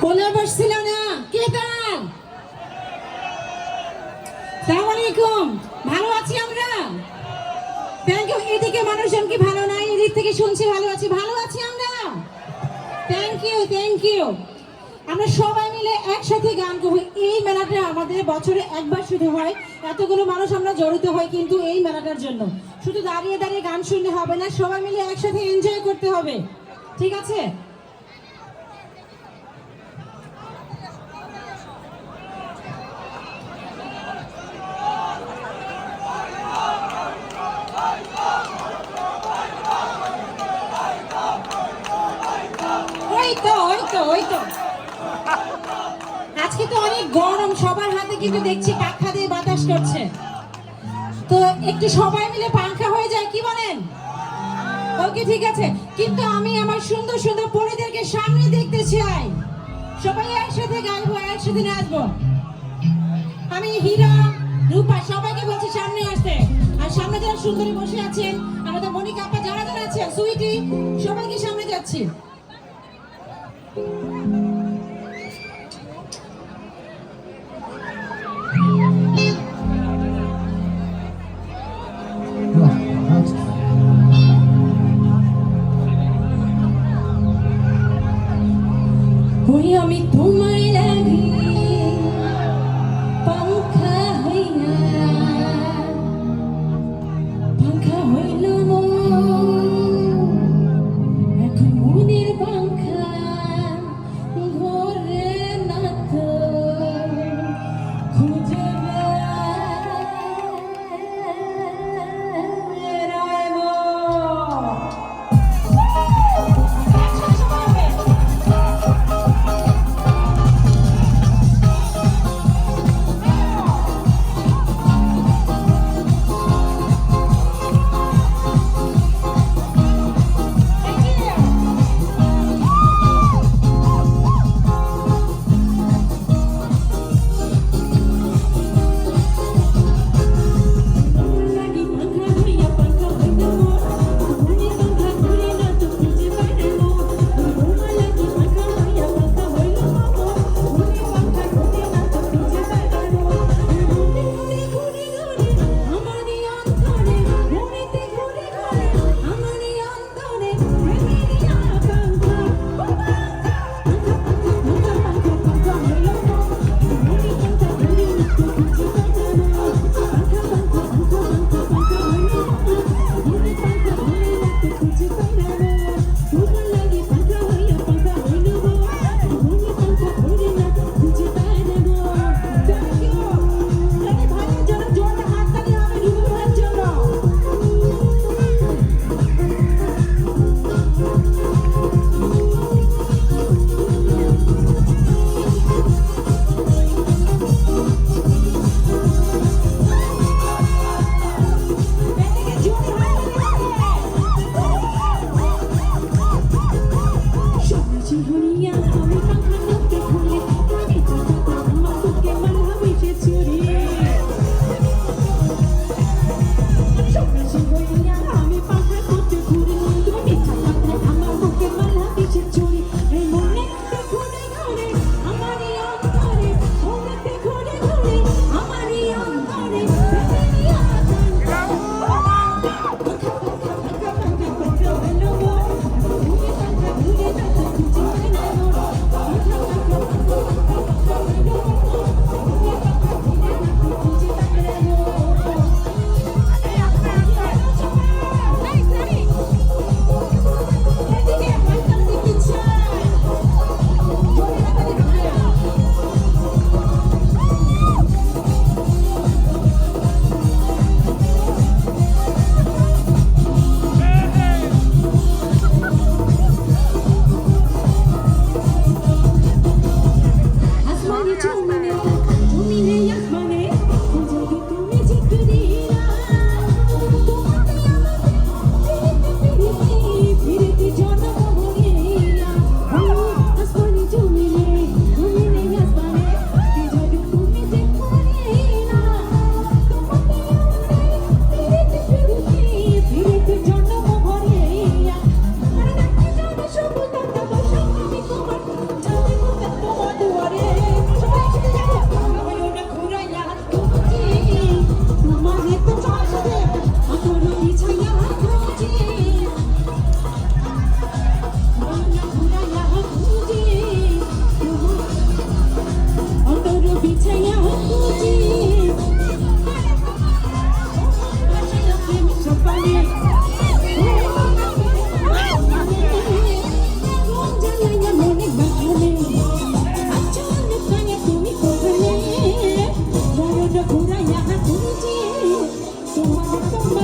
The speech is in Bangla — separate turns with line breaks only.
কোলে বসছিল না। কে তার সালাম ভালো আছি আমরা? থ্যাংক ইউ এদিকে মানুষজন কি ভালো নাই? এদিক থেকে শুনছি ভালো আছি। ভালো আছি আমরা? থ্যাংক ইউ থ্যাংক ইউ আমরা সবাই মিলে একসাথে গান করব। এই মেলাটা আমাদের বছরে একবার শুধু হয়। এতগুলো মানুষ আমরা জড়িত হই কিন্তু এই মেলাটার জন্য। শুধু দাঁড়িয়ে দাঁড়িয়ে গান শুনলে হবে না, সবাই মিলে একসাথে এনজয় করতে হবে। ঠিক আছে ওই তো ওই তো ওই তো আজকে তো অনেক গরম, সবার হাতে কিন্তু দেখছি পাখা দিয়ে বাতাস করছে। তো একটু সবাই মিলে পাংখা হয়ে যায়, কি বলেন? ওকে ঠিক আছে। কিন্তু আমি আমার সুন্দর সুন্দর পরিদেরকে সামনে দেখতে চাই। সবাই একসাথে গাইবো, একসাথে নাচবো। আমি হীরা, রূপা, সবাইকে বলছি সামনে আসতে। আর সামনে যারা সুন্দরী বসে আছেন, আমাদের মনিকা আপা, যারা যারা আছেন, সুইটি, সবাইকে সামনে যাচ্ছি। ওই আমি তোমায় Pura ya hatun ji, tumhara tumhara